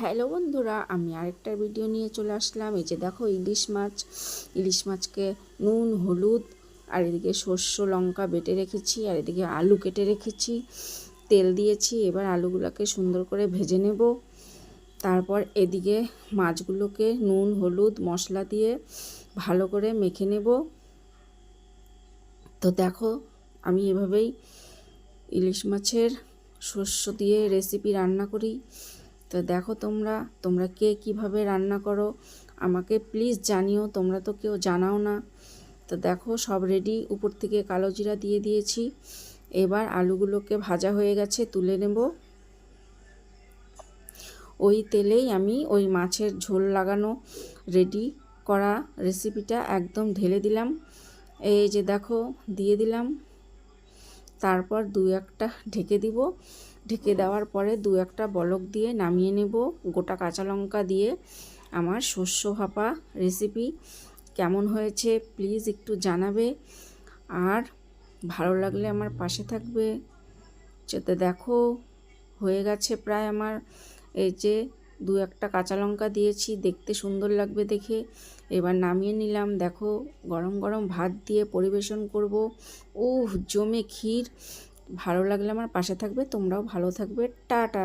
Hello বন্ধুরা, আমি আরেকটা ভিডিও নিয়ে চলে আসলাম। এই যে দেখো ইলিশ মাছ, ইলিশ মাছকে নুন, হলুদ, আর এদিকে শস্য লঙ্কা বেটে রেখেছি, আর এদিকে আলু কেটে রেখেছি। তেল দিয়েছি, এবার আলুগুলোকে সুন্দর করে ভেজে নেব। তারপর এদিকে মাছগুলোকে নুন, হলুদ, মশলা দিয়ে ভালো করে মেখে নেব। তো দেখো, আমি এভাবেই ইলিশ মাছের শস্য দিয়ে রেসিপি রান্না করি। তো দেখো তোমরা তোমরা কে কীভাবে রান্না করো? আমাকে প্লিজ জানিও, তোমরা তো কেউ জানাও না। তো দেখো, সব রেডি উপর থেকে কালো জিরা দিয়ে দিয়েছি। এবার আলুগুলোকে ভাজা হয়ে গেছে, তুলে নেব। ওই তেলেই আমি ওই মাছের ঝোল লাগানো রেডি করা রেসিপিটা একদম ঢেলে দিলাম। এই যে দেখো, দিয়ে দিলাম। তারপর দু একটা ঢেকে দিব। ঢেকে দেওয়ার পরে দু একটা বলক দিয়ে নামিয়ে নেব। গোটা কাঁচা লঙ্কা দিয়ে আমার শস্য ভাপা রেসিপি কেমন হয়েছে প্লিজ একটু জানাবে। আর ভালো লাগলে আমার পাশে থাকবে। যাতে দেখো, হয়ে গেছে প্রায় আমার এই যে দু একটা কাঁচা লঙ্কা দিয়েছি, দেখতে সুন্দর লাগবে দেখে। এবার নামিয়ে নিলাম। দেখো, গরম গরম ভাত দিয়ে পরিবেশন করব। ও জমে ক্ষীর। ভালো লাগলে আমার পাশে থাকবে তোমরাও ভালো থাকবে টাটা!